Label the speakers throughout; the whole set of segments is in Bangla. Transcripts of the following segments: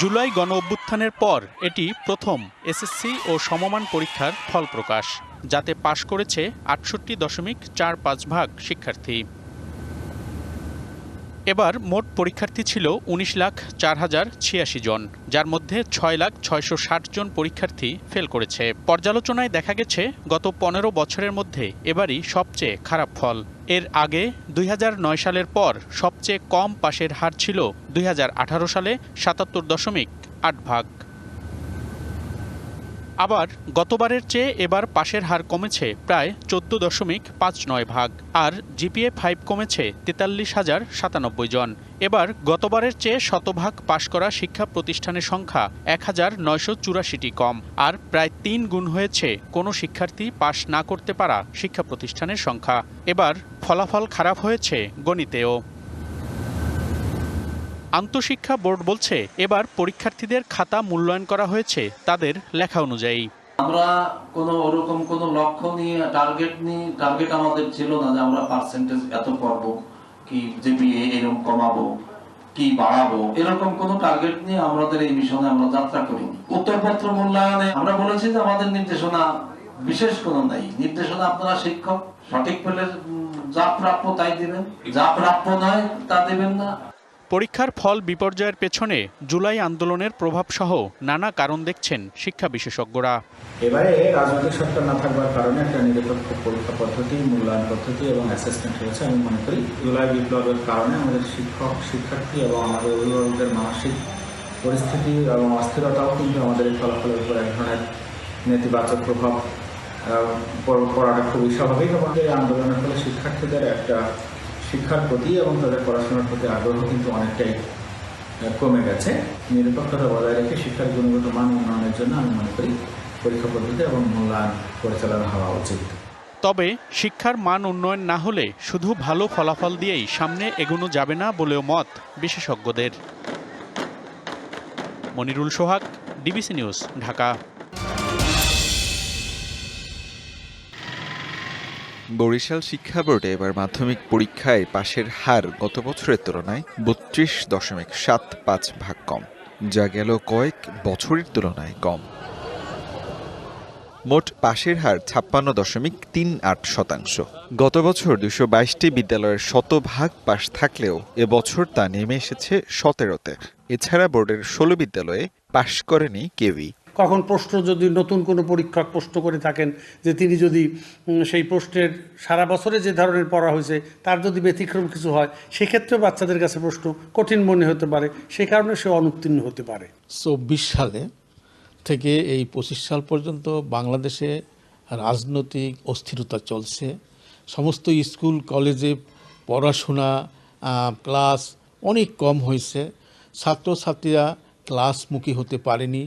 Speaker 1: জুলাই গণ অভ্যুত্থানের পর এটি প্রথম এসএসসি ও সমমান পরীক্ষার ফল প্রকাশ, যাতে পাশ করেছে আটষট্টি দশমিক চার পাঁচ ভাগ শিক্ষার্থী। এবার মোট পরীক্ষার্থী ছিল উনিশ লাখ চার হাজার ছিয়াশি জন, যার মধ্যে ছয় লাখ ছয়শো ষাট জন পরীক্ষার্থী ফেল করেছে। পর্যালোচনায় দেখা গেছে, গত পনেরো বছরের মধ্যে এবারই সবচেয়ে খারাপ ফল। এর আগে দুই হাজার নয় সালের পর সবচেয়ে কম পাশের হার ছিল দুই হাজার আঠারো সালে সাতাত্তর দশমিক আট ভাগ। আবার গতবারের চেয়ে এবার পাশের হার কমেছে প্রায় চোদ্দ দশমিক পাঁচ নয় ভাগ, আর জিপিএ ফাইভ কমেছে তেতাল্লিশ হাজার সাতানব্বই জন। এবার গতবারের চেয়ে শতভাগ পাশ করা শিক্ষা প্রতিষ্ঠানের সংখ্যা এক হাজার নয়শো চুরাশিটি কম, আর প্রায় তিন গুণ হয়েছে কোনো শিক্ষার্থী পাশ না করতে পারা শিক্ষা প্রতিষ্ঠানের সংখ্যা। এবার ফলাফল খারাপ হয়েছে গণিতেও। আন্তঃশিক্ষা বোর্ড বলছে, এবার পরীক্ষার্থীদের খাতা মূল্যায়ন করা হয়েছে তাদের লেখা অনুযায়ী।
Speaker 2: আমরা কোনো ওরকম কোনো লক্ষ্য নিয়ে টার্গেট নিয়ে টার্গেট আমাদের ছিল না যে আমরা পার্সেন্টেজ এত করব, কি জিপিএ এরকম কমাবো, কি বাড়াবো, এরকম কোনো টার্গেট নিয়ে আমাদের এই মিশনে আমরা যাত্রা করিনি। উত্তরপত্র মূল্যায়নে আমরা বলেছি যে আমাদের নির্দেশনা বিশেষ কোনো নেই। নির্দেশনা আপনারা শিক্ষক সঠিক পেলে যা প্রাপ্য তাই দিবেন, যা প্রাপ্য নয় তা দেবেন না।
Speaker 1: পরীক্ষার ফল বিপর্যয়ের পেছনে জুলাই আন্দোলনের প্রভাবসহ নানা কারণ দেখছেন শিক্ষা বিশেষজ্ঞরা।
Speaker 3: এবারে রাজনৈতিক সরকার না থাকবার কারণে একটা নিরপেক্ষ পরীক্ষা পদ্ধতি, মূল্যায়ন পদ্ধতি এবং অ্যাসেসমেন্ট হয়েছে। আমি মনে করি জুলাই বিপ্লবের কারণে আমাদের শিক্ষক, শিক্ষার্থী এবং আমাদের অভিভাবকদের মানসিক পরিস্থিতি এবং অস্থিরতাও কিন্তু আমাদের এই ফলাফলের উপর এক ধরনের নেতিবাচক প্রভাব পড়াটা খুবই স্বাভাবিক। আমাদের আন্দোলনের ফলে শিক্ষার্থীদের একটা শিক্ষার প্রতি এবং তাদের পড়াশোনার প্রতি আগ্রহ কিন্তু অনেকটাই কমে গেছে। নিরপেক্ষতা বজায় রেখে শিক্ষার গুণগত মান উন্নয়নের জন্য আমি মনে করি পরীক্ষা পদ্ধতি এবং মূল্যায়ন পরিচালনা হওয়া উচিত।
Speaker 1: তবে শিক্ষার মান উন্নয়ন না হলে শুধু ভালো ফলাফল দিয়েই সামনে এগোনো যাবে না বলেও মত বিশেষজ্ঞদের। Monirul Sohag, DBC news, Dhaka.
Speaker 4: Barishal শিক্ষা বোর্ডে এবার মাধ্যমিক পরীক্ষায় পাশের হার গত বছরের তুলনায় বত্রিশ দশমিক সাত পাঁচ ভাগ কম, যা গেল কয়েক বছরের তুলনায় কম। মোট পাশের হার ছাপ্পান্ন দশমিক তিন আট শতাংশ। গত বছর দুশো বাইশটি বিদ্যালয়ের শতভাগ পাশ থাকলেও এবছর তা নেমে এসেছে সতেরোতে। এছাড়া বোর্ডের ষোলো বিদ্যালয়ে পাশ করেনি কেউই।
Speaker 5: কখন প্রশ্ন যদি নতুন কোনো পরীক্ষক প্রশ্ন করে থাকেন যে তিনি যদি সেই প্রশ্নের সারা বছরে যে ধরনের পড়া হয়েছে, তার যদি ব্যতিক্রম কিছু হয় সেক্ষেত্রে বাচ্চাদের কাছে প্রশ্ন কঠিন মনে হতে পারে। সে কারণে সে অনুত্তীর্ণ হতে পারে।
Speaker 6: চব্বিশ সালে থেকে এই পঁচিশ সাল পর্যন্ত বাংলাদেশে রাজনৈতিক অস্থিরতা চলছে। সমস্ত স্কুল, কলেজে পড়াশোনা ক্লাস অনেক কম হয়েছে। ছাত্রছাত্রীরা ক্লাসমুখী হতে পারেনি।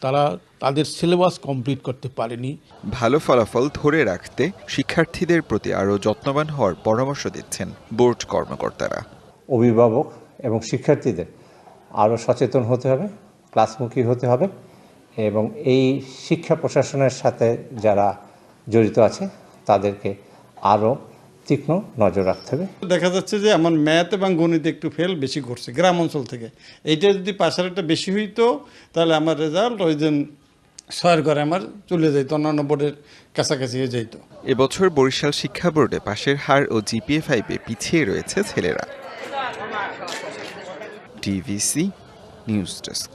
Speaker 6: তারা তাদের সিলেবাস কমপ্লিট করতে পারেনি।
Speaker 4: ভালো ফলাফল ধরে রাখতে শিক্ষার্থীদের প্রতি আরও যত্নবান হওয়ার পরামর্শ দিচ্ছেন বোর্ড কর্মকর্তারা।
Speaker 7: অভিভাবক এবং শিক্ষার্থীদের আরও সচেতন হতে হবে ক্লাসমুখী হতে হবে এবং এই শিক্ষা প্রশাসনের সাথে যারা জড়িত আছে তাদেরকে আরও তীক্ষ্ণ নজর রাখতে হবে।
Speaker 8: দেখা যাচ্ছে যে আমার ম্যাথ এবং গণিতে একটু ফেল বেশি করছে গ্রাম অঞ্চল থেকে। এইটা যদি পাশের একটা বেশি হইতো তাহলে আমার রেজাল্ট ওই দিন ছয়ের ঘরে আমার চলে যাইতো অন্যান্য বোর্ডের কাছাকাছি হয়ে যাইতো।
Speaker 4: এবছর বরিশাল শিক্ষা বোর্ডে পাশের হার ও জিপিএ ফাইভে পিছিয়ে রয়েছে ছেলেরা। টিভিসি নিউজ ডেস্ক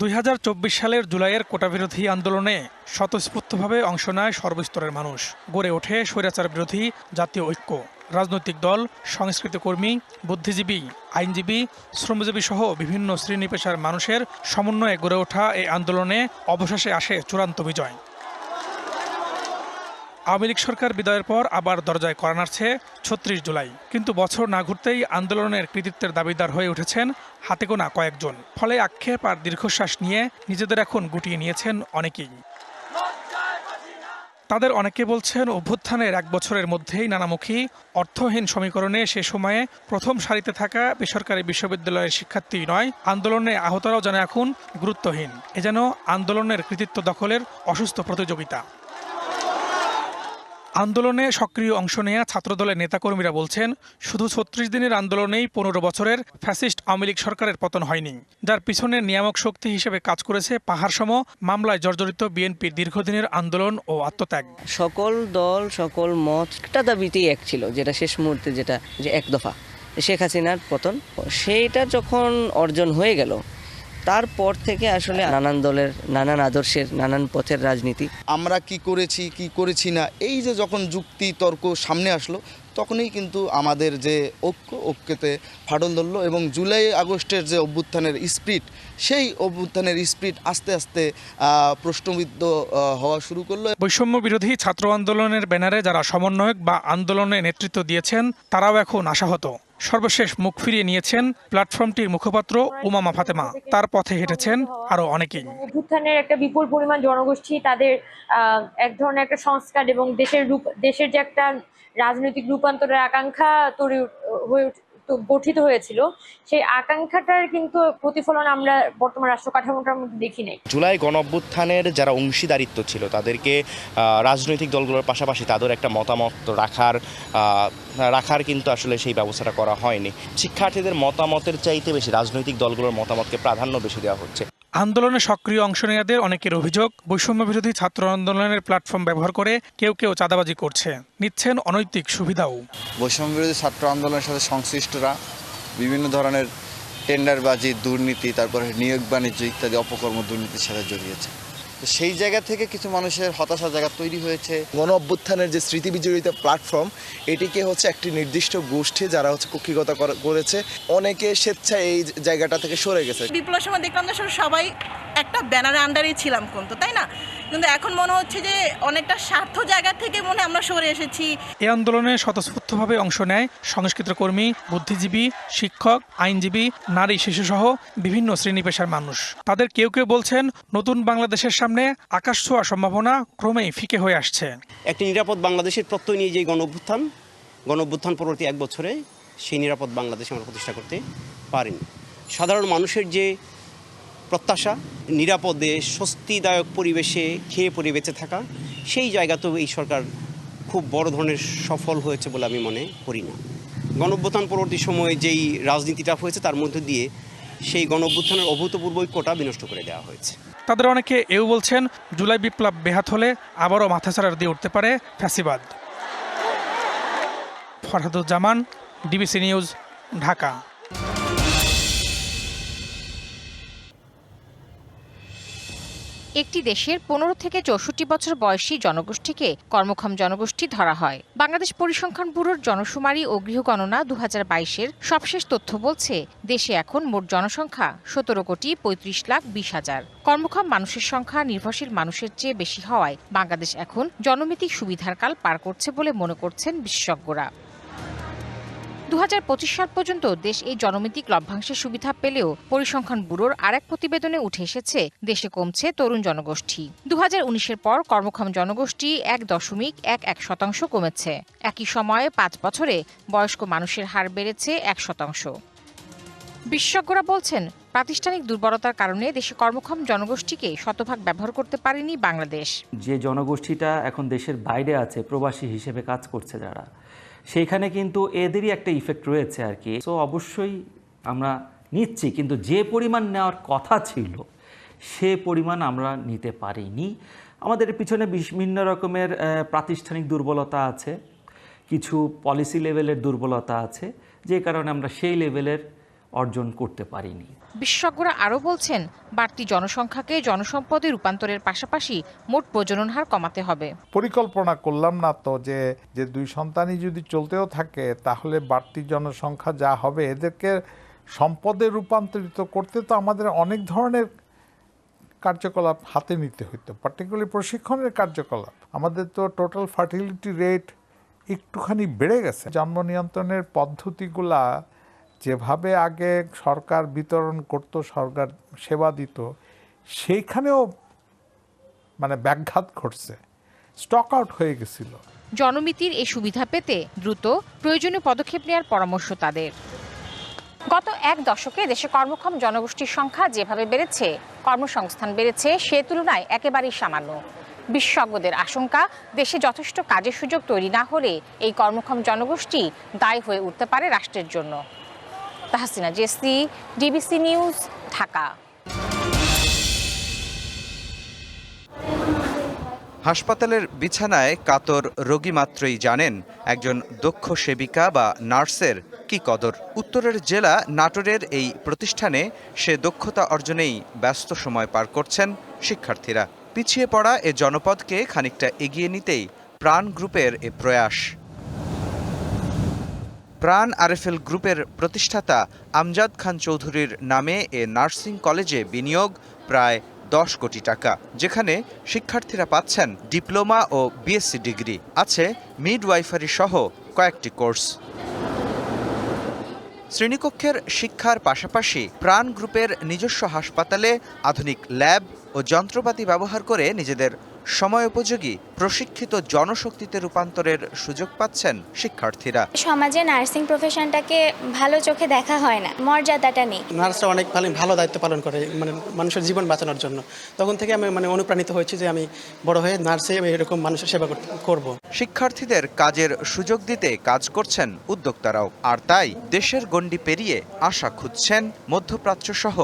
Speaker 9: দুই হাজার চব্বিশ সালের জুলাইয়ের কোটাবিরোধী আন্দোলনে স্বতঃস্ফূর্তভাবে অংশ নেয় সর্বস্তরের মানুষ। গড়ে ওঠে স্বৈরাচার বিরোধী জাতীয় ঐক্য। রাজনৈতিক দল, সংস্কৃতি কর্মী, বুদ্ধিজীবী, আইনজীবী, শ্রমজীবী সহ বিভিন্ন শ্রেণি পেশার মানুষের সমন্বয়ে গড়ে ওঠা এই আন্দোলনে অবশেষে আসে চূড়ান্ত বিজয়। আওয়ামী লীগ সরকার বিদায়ের পর আবার দরজায় করা নাড়ছে ছত্রিশ জুলাই। কিন্তু বছর না ঘুরতেই আন্দোলনের কৃতিত্বের দাবিদার হয়ে উঠেছেন হাতে গোনা কয়েকজন। ফলে আক্ষেপ আর দীর্ঘশ্বাস নিয়ে নিজেদের এখন গুটিয়ে নিয়েছেন অনেকেই। তাদের অনেকে বলছেন, অভ্যুত্থানের এক বছরের মধ্যেই নানামুখী অর্থহীন সমীকরণে সে সময়ে প্রথম সারিতে থাকা বেসরকারি বিশ্ববিদ্যালয়ের শিক্ষার্থী নয়, আন্দোলনে আহতরাও যেন এখন গুরুত্বহীন। এ যেন আন্দোলনের কৃতিত্ব দখলের অসুস্থ প্রতিযোগিতা। আন্দোলনে সক্রিয় অংশ নেয়া ছাত্রদলের নেতাকর্মীরা বলছেন, শুধু ছত্রিশ দিনের আন্দোলনেই পনেরো বছরের ফ্যাসিস্ট আওয়ামী লীগ সরকারের পতন হয়নি। যার পিছনে নিয়ামক শক্তি হিসেবে কাজ করেছে পাহাড়সম মামলায় জর্জরিত বিএনপির দীর্ঘদিনের আন্দোলন ও আত্মত্যাগ।
Speaker 10: সকল দল, সকল মত, একটা দাবিতেই এক ছিল, যেটা শেষ মুহূর্তে যেটা, যে এক দফা, শেখ হাসিনার পতন। সেইটা যখন অর্জন হয়ে গেল তারপর থেকে আসলে নানান দলের নানান আদর্শের নানান পথের রাজনীতি।
Speaker 11: আমরা কি করেছি কি করেছি না এই যে যখন যুক্তি তর্ক সামনে আসলো তখনই কিন্তু আমাদের যে ঐক্য ঐক্যতে ফাটল ধরলো এবং জুলাই আগস্টের যে অভ্যুত্থানের স্পিড সেই অভ্যুত্থানের স্পিড আস্তে আস্তে প্রশ্নবিদ্ধ হওয়া শুরু করল।
Speaker 9: বৈষম্য বিরোধী ছাত্র আন্দোলনের ব্যানারে যারা সমন্বয়ক বা আন্দোলনে নেতৃত্ব দিয়েছেন তারাও এখন আশাহত। সর্বশেষ মুখ ফিরিয়ে নিয়েছেন প্ল্যাটফর্মটির মুখপাত্র উমামা ফাতেমা। তার পথে হেঁটেছেন আরও অনেকেই।
Speaker 12: অভ্যুত্থানের একটা বিপুল পরিমাণ জনগোষ্ঠী তাদের এক ধরনের একটা সংস্কার এবং দেশের রূপ, দেশের যে একটা রাজনৈতিক রূপান্তরের আকাঙ্ক্ষা তৈরি হয়ে গঠিত হয়েছিল। সেই আকাঙ্ক্ষাটার কিন্তু প্রতিফলন আমরা বর্তমান রাষ্ট্র কাঠামোটার মধ্যে দেখি নাই।
Speaker 13: জুলাই গণঅভ্যুত্থানের যারা অংশীদারিত্ব ছিল, তাদেরকে রাজনৈতিক দলগুলোর পাশাপাশি তাদের একটা মতামত রাখার রাখার কিন্তু আসলে সেই ব্যবস্থাটা করা হয়নি। শিক্ষার্থীদের মতামতের চাইতে বেশি রাজনৈতিক দলগুলোর মতামতকে প্রাধান্য বেশি দেওয়া হচ্ছে।
Speaker 9: আন্দোলনে সক্রিয় অংশ নেয়াদের অনেকের অভিযোগ বৈষম্য বিরোধী ছাত্র আন্দোলনের প্ল্যাটফর্ম ব্যবহার করে কেউ কেউ চাঁদাবাজি করছে। নিচ্ছেন অনৈতিক সুবিধাও।
Speaker 11: বৈষম্য বিরোধী ছাত্র আন্দোলনের সাথে সংশ্লিষ্টরা বিভিন্ন ধরনের টেন্ডারবাজি, দুর্নীতি, তারপরে নিয়োগ বাণিজ্য ইত্যাদি অপকর্ম দুর্নীতির সাথে জড়িয়েছে। সেই জায়গা থেকে কিছু মানুষের হতাশা জায়গা তৈরি হয়েছে। গণ অভ্যুত্থানের যে স্মৃতি বিজড়িত প্ল্যাটফর্ম এটিকে হচ্ছে একটি নির্দিষ্ট গোষ্ঠী যারা হচ্ছে কক্ষিগত করেছে। অনেকে স্বেচ্ছায় এই জায়গাটা থেকে সরে গেছে।
Speaker 12: বিপ্লবের সময় দেখলাম সবাই একটা ব্যানারের আন্ডারেই ছিলাম কিন্তু তাই না? কিন্তু এখন মনে হচ্ছে যে অনেকটা স্বার্থ জায়গা থেকে মনে আমরা সরে এসেছি।
Speaker 9: এই আন্দোলনে স্বতঃস্ফূর্তভাবে অংশ নেয় সংস্কৃত কর্মী বুদ্ধিজীবী শিক্ষক আইনজীবী নারী শিশুসহ বিভিন্ন শ্রেণি পেশার মানুষ। তাদের কেউ কেউ বলছেন নতুন বাংলাদেশের সামনে আকাশ ছোঁয়া সম্ভাবনা ক্রমেই ফিকে হয়ে আসছে।
Speaker 13: একটি নিরাপদ বাংলাদেশের প্রত্যয় নিয়ে যে গণ অভ্যুত্থান গণ অভ্যুত্থান পরবর্তী এক বছরে সেই নিরাপদ বাংলাদেশ আমরা প্রতিষ্ঠা করতে পারিনি। সাধারণ মানুষের যে প্রত্যাশা, নিরাপদে, স্বস্তিদায়ক পরিবেশে খেয়ে পরে বেঁচে থাকা, সেই জায়গাতেও এই সরকার খুব বড় ধরনের সফল হয়েছে বলে আমি মনে করি না। গণঅভ্যুত্থান পরবর্তী সময়ে যেই রাজনীতিটা হয়েছে, তার মধ্যে দিয়ে সেই গণঅভ্যুত্থানের অভূতপূর্ব ঐক্যটা বিনষ্ট করে দেওয়া হয়েছে।
Speaker 9: তাদের অনেকে এও বলছেন, জুলাই বিপ্লব বেহাত হলে আবারও মাথাছাড়া দিয়ে উঠতে পারে ফ্যাসিবাদ। Farhaduzzaman, DBC news, Dhaka.
Speaker 14: একটি দেশের পনেরো থেকে চৌষট্টি বছর বয়সী জনগোষ্ঠীকে কর্মক্ষম জনগোষ্ঠী ধরা হয়। বাংলাদেশ পরিসংখ্যান ব্যুরোর জনশুমারি ও গৃহগণনা দু হাজার বাইশের সবশেষ তথ্য বলছে, দেশে এখন মোট জনসংখ্যা সতেরো কোটি পঁয়ত্রিশ লাখ বিশ হাজার। কর্মক্ষম মানুষের সংখ্যা নির্ভরশীল মানুষের চেয়ে বেশি হওয়ায় বাংলাদেশ এখন জনমিতিক সুবিধার কাল পার করছে বলে মনে করছেন বিশেষজ্ঞরা। দু হাজার পঁচিশ সাল পর্যন্ত দেশ এই জনমিতিক লভ্যাংশের সুবিধা পেলেও পরিসংখ্যান ব্যুরোর আরেক প্রতিবেদনে উঠে এসেছে, দেশে কমছে তরুণ জনগোষ্ঠী। দু হাজার পর কর্মক্ষম জনগোষ্ঠী এক দশমিক এক এক শতাংশ কমেছে। একই সময়ে পাঁচ বছরে বয়স্ক মানুষের হার বেড়েছে এক শতাংশ। বিশেষজ্ঞরা বলছেন, প্রাতিষ্ঠানিক দুর্বলতার কারণে দেশে কর্মক্ষম জনগোষ্ঠীকে শতভাগ ব্যবহার করতে পারেনি বাংলাদেশ।
Speaker 15: যে জনগোষ্ঠীটা এখন দেশের বাইরে আছে, প্রবাসী হিসেবে কাজ করছে যারা সেইখানে কিন্তু এদেরই একটা ইফেক্ট রয়েছে আর কি। সো অবশ্যই আমরা নিচ্ছি, কিন্তু যে পরিমাণ নেওয়ার কথা ছিল, সে পরিমাণ আমরা নিতে পারিনি। আমাদের পিছনে বিভিন্ন রকমের প্রাতিষ্ঠানিক দুর্বলতা আছে, কিছু পলিসি লেভেলের দুর্বলতা আছে, যে কারণে আমরা সেই লেভেলের অর্জন করতে পারিনি।
Speaker 14: বিশেষজ্ঞরা আরও বলছেন বাড়তি জনসংখ্যাকে জনসম্পদে রূপান্তরের পাশাপাশি মোট প্রজনন হার কমাতে হবে।
Speaker 16: পরিকল্পনা করলাম না তো যে যে দুই সন্তানই যদি চলতেও থাকে তাহলে বাড়তি জনসংখ্যা যা হবে এদেরকে সম্পদে রূপান্তরিত করতে তো আমাদের অনেক ধরনের কার্যকলাপ হাতে নিতে হইতো পার্টিকুলারলি প্রশিক্ষণের কার্যকলাপ। আমাদের তো টোটাল ফার্টিলিটি রেট একটুখানি বেড়ে গেছে। জন্ম নিয়ন্ত্রণের পদ্ধতিগুলা যেভাবে আগে সরকার বিতরণ করত, সরকার সেবা দিত, সেইখানেও মানে ব্যাঘাত ঘটছে। স্টক আউট হয়ে গেছিল।
Speaker 14: জনমিতির এই সুবিধা পেতে দ্রুত প্রয়োজনীয় পদক্ষেপ নেওয়ার পরামর্শ তাদের। গত এক দশকে দেশে কর্মক্ষম জনগোষ্ঠীর সংখ্যা যেভাবে বেড়েছে, কর্মসংস্থান বেড়েছে, সে তুলনায় একেবারেই সামান্য। বিশেষজ্ঞদের আশঙ্কা, দেশে যথেষ্ট কাজের সুযোগ তৈরি না হলে এই কর্মক্ষম জনগোষ্ঠী দায়ী হয়ে উঠতে পারে রাষ্ট্রের জন্য। Tahsina Jessy DBC news, Dhaka.
Speaker 17: হাসপাতালের বিছানায় কাতর রোগী মাত্রই জানেন একজন দক্ষ সেবিকা বা নার্সের কি কদর। উত্তরের জেলা নাটোরের এই প্রতিষ্ঠানে সে দক্ষতা অর্জনেই ব্যস্ত সময় পার করছেন শিক্ষার্থীরা। পিছিয়ে পড়া এ জনপদকে খানিকটা এগিয়ে নিতেই প্রাণ গ্রুপের এ প্রয়াস। প্রাণ আরএফএল গ্রুপের প্রতিষ্ঠাতা আমজাদ খান চৌধুরীর নামে এ নার্সিং কলেজে বিনিয়োগ প্রায় দশ কোটি টাকা, যেখানে শিক্ষার্থীরা পাচ্ছেন ডিপ্লোমা ও বিএসসি ডিগ্রি। আছে মিডওয়াইফারি সহ কয়েকটি কোর্স। শ্রেণীকক্ষের শিক্ষার পাশাপাশি প্রাণ গ্রুপের নিজস্ব হাসপাতালে আধুনিক ল্যাব ও যন্ত্রপাতি ব্যবহার করে নিজেদের সময়োপযোগী প্রশিক্ষিত জনশক্তিতে রূপান্তরের সুযোগ পাচ্ছেন শিক্ষার্থীরা।
Speaker 18: সমাজে নার্সিং প্রফেশনটাকে ভালো চোখে দেখা হয় না মর্যাদাটা নেই।
Speaker 19: নার্সরা অনেক ভালো ভালো দায়িত্ব পালন করে মানে মানুষের জীবন বাঁচানোর জন্য। তখন থেকে আমি মানে অনুপ্রাণিত হয়েছি যে আমি বড় হয়ে নার্সে আমি এরকম মানুষের সেবা করব।
Speaker 17: শিক্ষার্থীদের কাজের সুযোগ দিতে কাজ করছেন উদ্যোক্তারাও আর তাই দেশের গণ্ডি পেরিয়ে আশা খুঁজছেন মধ্যপ্রাচ্য সহ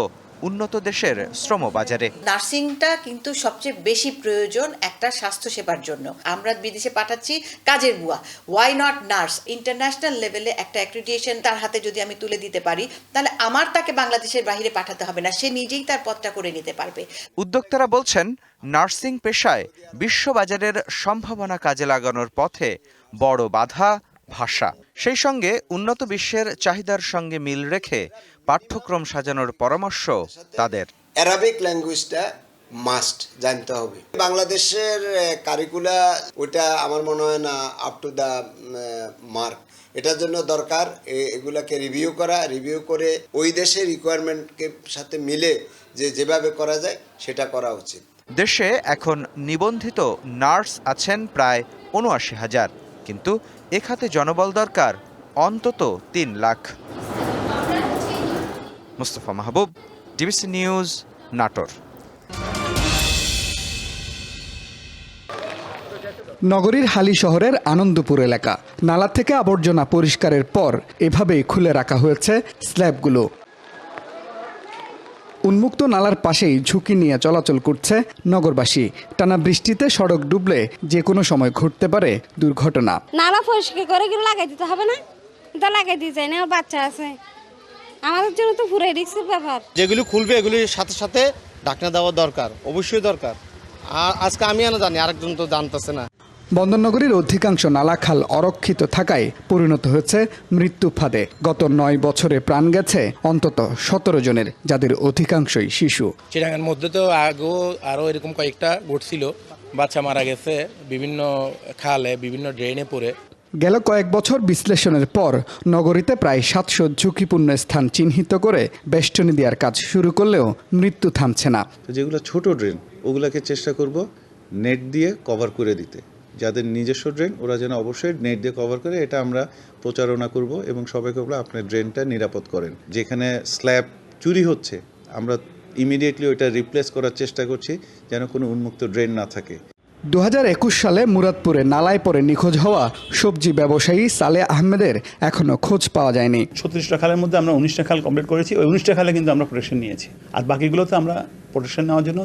Speaker 17: উন্নত দেশের শ্রমবাজারে।
Speaker 20: নার্সিংটা কিন্তু সবচেয়ে বেশি প্রয়োজন একটা স্বাস্থ্যসেবার জন্য। আমরা বিদেশে পাঠাচ্ছি কাজের বুয়া ওয়াই নট নার্স ইন্টারন্যাশনাল লেভেলে একটা অ্যাক্রিডিয়েশন তার হাতে যদি আমি তুলে দিতে পারি তাহলে আমার তাকে বাংলাদেশের বাইরে পাঠাতে হবে না সে নিজেই তার পথটা করে নিতে পারবে।
Speaker 17: উদ্যোক্তারা বলছেন নার্সিং পেশায় বিশ্ববাজারের সম্ভাবনা কাজে লাগানোর পথে বড় বাধা ভাষা। সেই সঙ্গে উন্নত বিশ্বের চাহিদার সঙ্গে মিল রেখে পাঠ্যক্রম সাজানোর পরামর্শ তাদের।
Speaker 21: অ্যারাবিক ল্যাঙ্গুয়েজটা মাস্ট জানতে হবে। বাংলাদেশের কারিকুলা ওটা আমার মনে হয় না আপ টু দ্য মার্ক এটার জন্য দরকার এগুলাকে রিভিউ করা রিভিউ করে ওই দেশের রিকোয়ারমেন্টকে সাথে মিলে যে যেভাবে করা যায় সেটা করা উচিত।
Speaker 17: দেশে এখন নিবন্ধিত নার্স আছেন প্রায় উনআশি হাজার কিন্তু এ খাতে জনবল দরকার অন্তত তিন lakh. Mustafa Mahbub DBC news Natore.
Speaker 22: নগরীর হালি শহরের আনন্দপুর এলাকা। নালা থেকে আবর্জনা পরিষ্কারের পর এভাবেই খুলে রাখা হয়েছে স্ল্যাবগুলো। উন্মুক্ত নালার পাশেই ঝুঁকি নিয়ে চলাচল করছে নগরবাসী। টানা বৃষ্টিতে সড়ক ডুবলে যে কোনো সময় ঘটতে পারে দুর্ঘটনা।
Speaker 23: নালা পরিষ্কার করে লাগাই দিতে হবে না? তা লাগাই দিতে চাই না বাচ্চা আছে। আমাদের জন্য তো পুরো রিক্সের ব্যাপার।
Speaker 24: যেগুলি খুলবে এগুলির সাথে সাথে ঢাকনা দেওয়া দরকার অবশ্যই দরকার। আর আজকে আমি না জানি আরেকজন তো জানতেছে না।
Speaker 22: বন্দরনগরীর অধিকাংশ নালাখাল অরক্ষিত থাকায় পরিণত হয়েছে মৃত্যু ফাঁদে। গত নয় বছরে প্রাণ গেছে অন্তত সতেরো জনের যাদের অধিকাংশই শিশু।
Speaker 25: চিরাঙের মধ্যে তো আগেও আরও এরকম কয়েকটা ঘটছিল। বাচ্চা মারা গেছে বিভিন্ন খালে বিভিন্ন ড্রেনে পড়ে।
Speaker 22: গেল কয়েক বছর বিশ্লেষণের পর নগরীতে প্রায় সাতশো ঝুঁকিপূর্ণ স্থান চিহ্নিত করে বেষ্টনী দেওয়ার কাজ শুরু করলেও মৃত্যু থামছে না।
Speaker 26: যেগুলো ছোট ড্রেন, ওগুলোকে চেষ্টা করব নেট দিয়ে কভার করে দিতে। যাদের নিজস্ব ড্রেন, ওরা যেন অবশ্যই নেট দিয়ে কভার করে, এটা আমরা প্রচারণা করব এবং সবাইকে বলব আপনার ড্রেনটা নিরাপদ করেন। যেখানে স্ল্যাব চুরি হচ্ছে, আমরা ইমিডিয়েটলি ওইটা রিপ্লেস করার চেষ্টা করছি, যেন কোনো উন্মুক্ত ড্রেন না থাকে।
Speaker 22: দু হাজার একুশ সালে মুরাদপুরে নালায় পরে নিখোঁজ হওয়া সবজি ব্যবসায়ী সালে আহমেদের এখনও খোঁজ পাওয়া যায়নি।
Speaker 27: ছত্রিশটা খালের মধ্যে আমরা উনিশটা খাল কমপ্লিট করেছি। ওই উনিশটা খালে কিন্তু আমরা প্রোটেকশন নিয়েছি। আর বাকিগুলোতে আমরা প্রোটেকশন নেওয়ার জন্য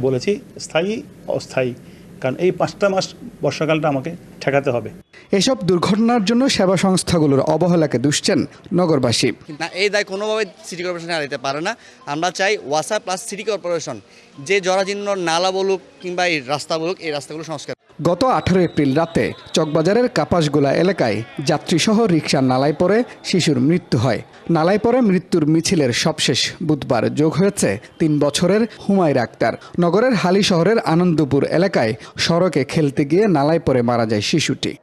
Speaker 27: বলেছি, স্থায়ী, অস্থায়ী। কারণ এই পাঁচটা মাস বর্ষাকালটা আমাকে ঠেকাতে হবে।
Speaker 22: এসব দুর্ঘটনার জন্য সেবা সংস্থাগুলোর অবহেলাকে দুষছেন নগরবাসী।
Speaker 24: না এই দায় কোনোভাবে সিটি কর্পোরেশন দিতে পারে না। আমরা চাই ওয়াসা প্লাস সিটি কর্পোরেশন যে জরাজীর্ণ নালা বলুক কিংবা এই রাস্তা বলুক এই রাস্তাগুলো সংস্কার
Speaker 22: গত আঠারো এপ্রিল রাতে চকবাজারের কাপাসগোলা এলাকায় যাত্রীসহ রিকশার নালায় পড়ে শিশুর মৃত্যু হয়। নালায় পড়ে মৃত্যুর মিছিলের সবশেষ বুধবার যোগ হয়েছে তিন বছরের হুমায়রা আক্তার। নগরের হালি শহরের আনন্দপুর এলাকায় সড়কে খেলতে গিয়ে নালায় পড়ে মারা যায় শিশুটি।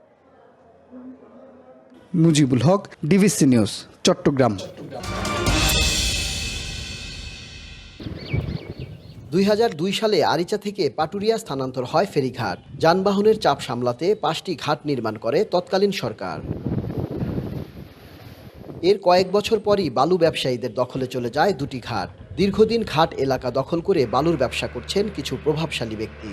Speaker 22: Mujibul Haque DBC news, Chattogram.
Speaker 28: দুই হাজার দুই সালে আরিচা থেকে পাটুরিয়া স্থানান্তর হয় ফেরিঘাট। যানবাহনের চাপ সামলাতে পাঁচটি ঘাট নির্মাণ করে তৎকালীন সরকার। এর কয়েক বছর পরই বালু ব্যবসায়ীদের দখলে চলে যায় দুটি ঘাট। দীর্ঘদিন ঘাট এলাকা দখল করে বালুর ব্যবসা করছেন কিছু প্রভাবশালী ব্যক্তি।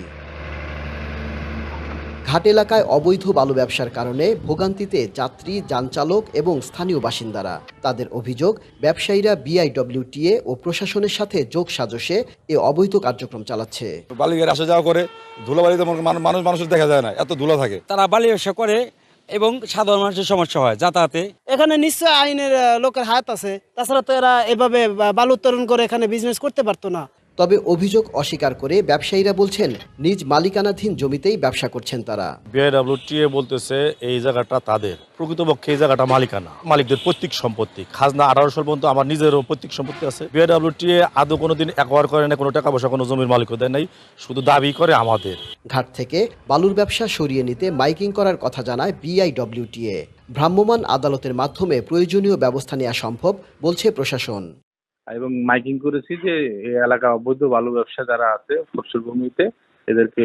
Speaker 28: ঘাট এলাকায় অবৈধ বালু ব্যবসার কারণে ভোগান্তিতে যাত্রী যানচালক এবং স্থানীয় বাসিন্দারা। তাদের অভিযোগ ব্যবসায়ীরা বিআইডব্লিউটিএ ও প্রশাসনের সাথে যোগ সাজসে এ অবৈধ কার্যক্রম চালাচ্ছে।
Speaker 23: বালিগাড়ি আসা যাওয়া করে ধুলাবালিতে মানুষ মানুষের দেখা যায় না এত ধুলা থাকে।
Speaker 29: তারা বালি ব্যবসা করে এবং সাধারণ মানুষের সমস্যা হয় যাতায়াতে।
Speaker 19: এখানে নিশ্চয় আইনের লোকের হাত আছে। তাছাড়া তো এরা এভাবে বালু উত্তোলন করে এখানে বিজনেস করতে পারতো না।
Speaker 28: তবে অভিযোগ অস্বীকার করে ব্যবসায়ীরা বলছেন নিজ মালিকানাধীন জমিতেই ব্যবসা করছেন তারা।
Speaker 23: বিআইডব্লিউটিএ বলতেছে এই জায়গাটা তাদের। প্রকৃতপক্ষে এই জায়গাটা মালিকানা। মালিকদের পৈতৃক সম্পত্তি। খাজনা আঠারো সাল পর্যন্ত আমার নিজেরও পৈতৃক সম্পত্তি আছে। বিআইডব্লিউটিএ আদৌ কোনোদিন একবার করে না কোনো টাকা পয়সা কোনো জমির মালিকও দেয় নাই। শুধু দাবি করে আমাদের।
Speaker 28: ঘাট থেকে বালুর ব্যবসা সরিয়ে নিতে মাইকিং করার কথা জানায় বিআইডব্লিউটিএ ভ্রাম্যমাণ আদালতের মাধ্যমে প্রয়োজনীয় ব্যবস্থা নেওয়া সম্ভব বলছে প্রশাসন।
Speaker 30: এবং মাইকিং করেছি যে এই এলাকার অবৈধ বালু ব্যবসা যারা আছে ফসল ভূমিতে এদেরকে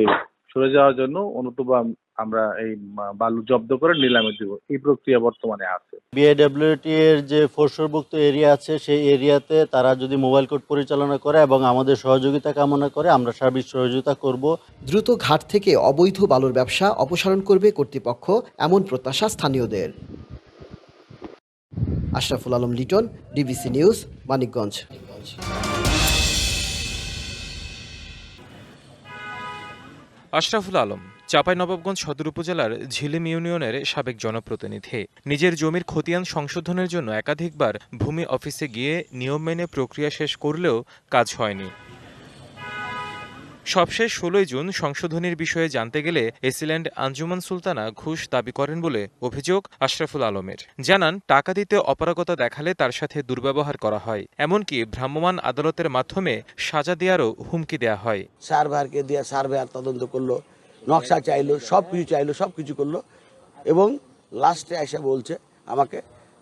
Speaker 30: সরে যাওয়ার জন্য অনতুবা আমরা এই বালু জব্দ করে নিলামে দিব। এই প্রক্রিয়া বর্তমানে আছে।
Speaker 2: বিএডব্লিউটি এর যে ফোরশোরভুক্ত এরিয়া আছে সেই এরিয়াতে তারা যদি মোবাইল কোর্ট পরিচালনা করে এবং আমাদের সহযোগিতা কামনা করে আমরা সার্বিক সহযোগিতা করব।
Speaker 28: দ্রুত ঘাট থেকে অবৈধ বালুর ব্যবসা অপসারণ করবে কর্তৃপক্ষ এমন প্রত্যাশা স্থানীয়দের। Ashraful Alam Liton, DBC news, Manikganj.
Speaker 31: Ashraful Alam Chapainawabganj Sadar উপজেলার ঝিলিম ইউনিয়নের সাবেক জনপ্রতিনিধি। নিজের জমির খতিয়ান সংশোধনের জন্য একাধিকবার ভূমি অফিসে গিয়ে নিয়ম মেনে প্রক্রিয়া শেষ করলেও কাজ হয়নি। সবশেষ ষোলোই জুন সংশোধনীর বিষয়ে জানতে গেলে এসিল্যান্ড আঞ্জুমান সুলতানা ঘুষ দাবি করেন বলে অভিযোগ আশরাফুল আলমের। জানান, টাকা দিতে অপারগতা দেখালে তার সাথে দুর্ব্যবহার করা হয়। এমনকি ভ্রাম্যমাণ আদালতের মাধ্যমে সাজা দেওয়ারও হুমকি দেওয়া হয়।
Speaker 32: সার্ভারকে দিয়ে সার্ভার তদন্ত করল, নকশা চাইলো সব কিছু চাইলো সব কিছু করল এবং লাস্টে এসে বলছে আমাকে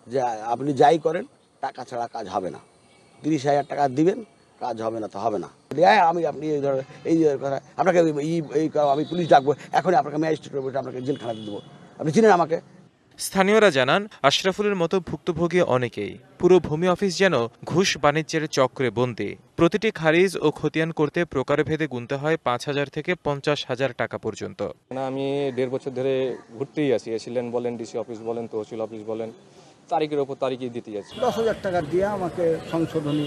Speaker 32: যে আপনি যাই করেন, টাকা ছাড়া কাজ হবে না। তিরিশ হাজার টাকা দিবেন কাজ হবে না তো হবে না। হ্যাঁ আমি আপনি এই ধরনের এই কথা আপনাকে এই এই আমি পুলিশ ডাকবো এখনই আপনাকে ম্যাজিস্ট্রেট করব আপনাকে জেলখানাতে দেবো। আপনি চিনেন আমাকে?
Speaker 31: স্থানীয়রা জানান আশরাফুলের মতো ভুক্তভোগী অনেকেই। পুরো ভূমি অফিস যেন ঘুষ বাণিজ্যের চক্রে বন্দী। প্রতিটি খারিজ ও খতিয়ান করতে প্রকারভেদে গুনতে হয় পাঁচ হাজার থেকে পঞ্চাশ হাজার টাকা পর্যন্ত।
Speaker 33: না আমি দেড় বছর ধরে ঘুরতেই আছি। এসিলেন বলেন ডিসি অফিস বলেন তহসিল অফিস বলেন। তারিখের ওপর তারিখে দিতে যাচ্ছি।
Speaker 34: দশ হাজার টাকা দিয়ে আমাকে সংশোধনী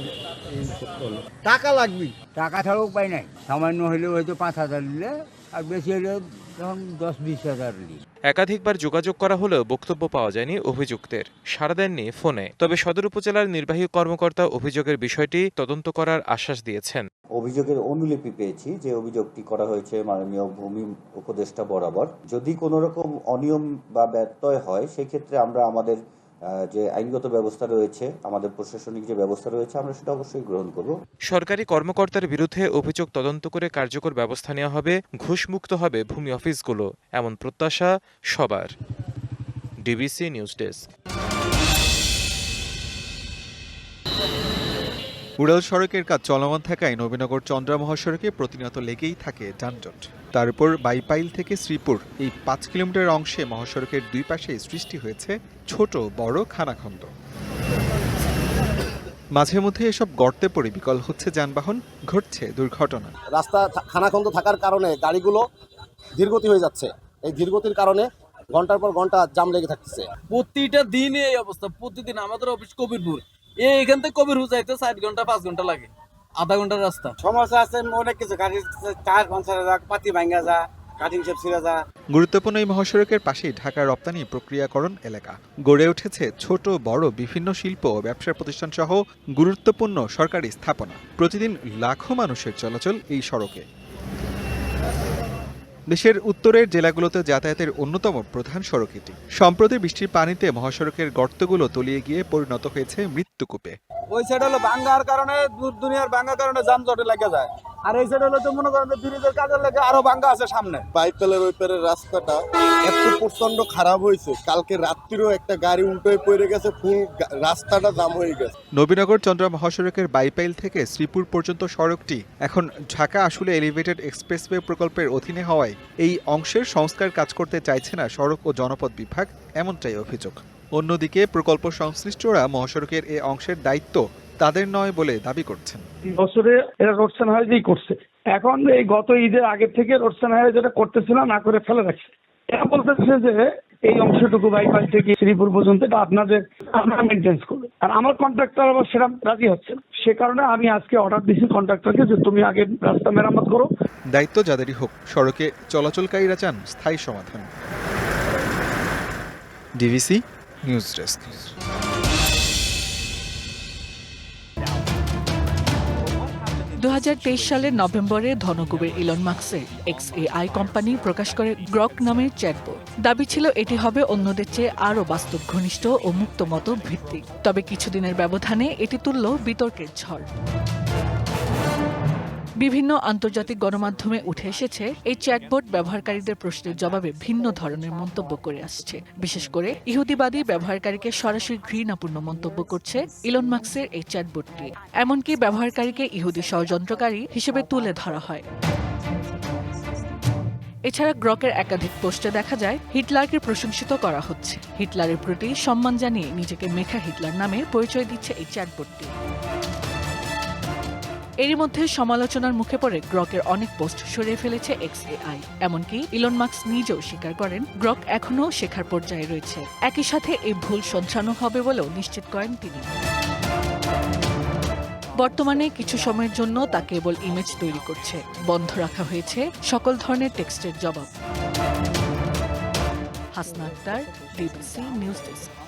Speaker 34: এই হলো। টাকা লাগবে টাকা ছাড়া উপায় নাই। সামান্য হলেও হয়তো পাঁচ হাজার নিলে আর বেশি হলেও তখন দশ বিশ হাজার নিই।
Speaker 31: একাধিকবার যোগাযোগ করা হলেও বক্তব্য পাওয়া যায়নি অভিযুক্তের। সাড়া দেননি ফোনে। তবে সদর উপজেলার নির্বাহী কর্মকর্তা অভিযোগের বিষয়টি তদন্ত করার আশ্বাস দিয়েছেন।
Speaker 35: অভিযোগের অনুলিপি পেয়েছি যে অভিযোগটি করা হয়েছে মাননীয় ভূমি উপদেষ্টা বরাবর। যদি কোনো রকম অনিয়ম বা ব্যত্যয় হয় সেক্ষেত্রে আমরা আমাদের যে আইনগত ব্যবস্থা রয়েছে, আমাদের প্রশাসনিক যে ব্যবস্থা রয়েছে, আমরা সেটা অবশ্যই গ্রহণ করব।
Speaker 31: সরকারি কর্মকর্তার বিরুদ্ধে অভিযোগ তদন্ত করে কার্যকর ব্যবস্থা নেওয়া হবে, ঘুষমুক্ত হবে ভূমি অফিসগুলো, এমন প্রত্যাশা সবার। DBC news desk.
Speaker 4: উড়াল সড়কের কাজ চলমান থাকায় নবীনগর চন্দ্রা মহাসড়কে প্রতিনিয়ত লেগেই থাকে যানজট। তার উপর বাইপাইল থেকে শ্রীপুর এই পাঁচ কিলোমিটার অংশে মহাসড়কের দুই পাশে সৃষ্টি হয়েছে ছোট বড় খানাখন্দ। মাঝে মধ্যে এসব গর্তে পড়ে বিকল হচ্ছে যানবাহন ঘটছে দুর্ঘটনা।
Speaker 36: রাস্তা খানাখন্দ থাকার কারণে গাড়িগুলো ধীরগতি হয়ে যাচ্ছে। এই ধীরগতির কারণে ঘণ্টার পর ঘণ্টা জাম লেগে থাকছে
Speaker 13: প্রতিটা দিন এই অবস্থা। প্রতিদিন আমাদের অফিস কবিরপুর। এ এখান থেকে কবিরপুর যাইতে চার ঘণ্টা পাঁচ ঘণ্টা লাগে। আধা ঘণ্টার রাস্তা।
Speaker 36: সমস্যা আছে অনেক কিছু। গাড়ি টায়ার পাঞ্চার যা পাতি ভাঙ্গা যা
Speaker 4: গুরুত্বপূর্ণ এই মহাসড়কের পাশেই ঢাকা রপ্তানি প্রক্রিয়াকরণ এলাকা। গড়ে উঠেছে ছোট বড় বিভিন্ন শিল্প ও ব্যবসা প্রতিষ্ঠান সহ গুরুত্বপূর্ণ সরকারি স্থাপনা। প্রতিদিন লাখো মানুষের চলাচল এই সড়কে। দেশের উত্তরের জেলাগুলোতে যাতায়াতের অন্যতম প্রধান সড়ক এটি। সম্প্রতি বৃষ্টির পানিতে মহাসড়কের গর্তগুলো তলিয়ে গিয়ে পরিণত হয়েছে মৃত্যুকূপে।
Speaker 13: ওই সাইড হলো ভাঙ্গার কারণে দু- দুনিয়ার ভাঙ্গার কারণে যানজটে লেগে যায়। আর এই সাইড হলো তো মনে করেন ব্রিজের কাজের লেগে আরও ভাঙ্গা আছে সামনে।
Speaker 36: বাইপালের ওই পারের রাস্তাটা এত প্রচণ্ড খারাপ হয়েছে। কালকে রাত্রিরও একটা গাড়ি উল্টো হয়ে পড়ে গেছে ফুল রাস্তাটা জাম হয়ে গেছে।
Speaker 4: নবীনগর চন্দ্রা মহাসড়কের বাইপাইল থেকে শ্রীপুর পর্যন্ত সড়কটি এখন ঢাকা আসলে এলিভেটেড এক্সপ্রেসওয়ে প্রকল্পের অধীনে হওয়ায় এই অংশের সংস্কার কাজ করতে চাইছে না সড়ক ও জনপদ বিভাগ, এমনটাই অভিযোগ। অন্যদিকে প্রকল্প সংশ্লিষ্টরা মহাসড়কের এ অংশের দায়িত্ব তাদের নয় বলে দাবি করছেন।
Speaker 37: বছরে এরা রোডসান হাইজেই করছে। এখন এই গত ঈদের আগের থেকে রোডসান হাইজ যেটা করতেছিল না করে ফেলে রাখছে। এরা বলতেছে যে এই অংশটুকু বাইপাস থেকে শ্রীপুর পর্যন্ত এটা আপনাদের আপনারা মেনটেন্স করবে আর আমার কন্ট্রাক্টর আবার সেটা রাজি হচ্ছে। সে কারণে আমি আজকে অর্ডার দিছি কন্ট্রাক্টরকে যে তুমি আগে রাস্তা মেরামত করো।
Speaker 38: দায়িত্ব যাদেরই হোক, সড়কে চলাচলকারীরা চান স্থায়ী সমাধান। ডিভিসি নিউজ ডেস্ক
Speaker 39: দু হাজার তেইশ সালের নভেম্বরে ধনকুবের ইলন মার্কসের এক্স আই কোম্পানি প্রকাশ করে গ্রক নামের চ্যাটবোর্ড। দাবি ছিল এটি হবে অন্যদের চেয়ে আরও বাস্তব ঘনিষ্ঠ ও মুক্ত মতো ভিত্তিক। তবে কিছুদিনের ব্যবধানে এটি তুলল বিতর্কের ঝড়। বিভিন্ন আন্তর্জাতিক গণমাধ্যমে উঠে এসেছে এই চ্যাটবোর্ড ব্যবহারকারীদের প্রশ্নের জবাবে ভিন্ন ধরনের মন্তব্য করে আসছে। বিশেষ করে ইহুদিবাদী ব্যবহারকারীকে সরাসরি ঘৃণাপূর্ণ মন্তব্য করছে ইলন মার্কসের এই চ্যাটবোর্ডটি এমনকি ব্যবহারকারীকে ইহুদি ষড়যন্ত্রকারী হিসেবে তুলে ধরা হয়। এছাড়া গ্রকের একাধিক পোস্টে দেখা যায়, হিটলারকে প্রশংসিত করা হচ্ছে। হিটলারের প্রতি সম্মান জানিয়ে নিজেকে মেখা হিটলার নামে পরিচয় দিচ্ছে এই চ্যাটবোর্ডটি এরই মধ্যে সমালোচনার মুখে পড়ে গ্রকের অনেক পোস্ট সরিয়ে ফেলেছে এক্সএআই এমনকি ইলন মার্কস নিজেও স্বীকার করেন, গ্রক এখনও শেখার পর্যায়ে রয়েছে। একই সাথে এই ভুল সঞ্চানো হবে বলেও নিশ্চিত করেন তিনি। বর্তমানে কিছু সময়ের জন্য তা কেবল ইমেজ তৈরি করছে। বন্ধ রাখা হয়েছে সকল ধরনের টেক্সটের জবাব। Hasna Akter DBC news desk.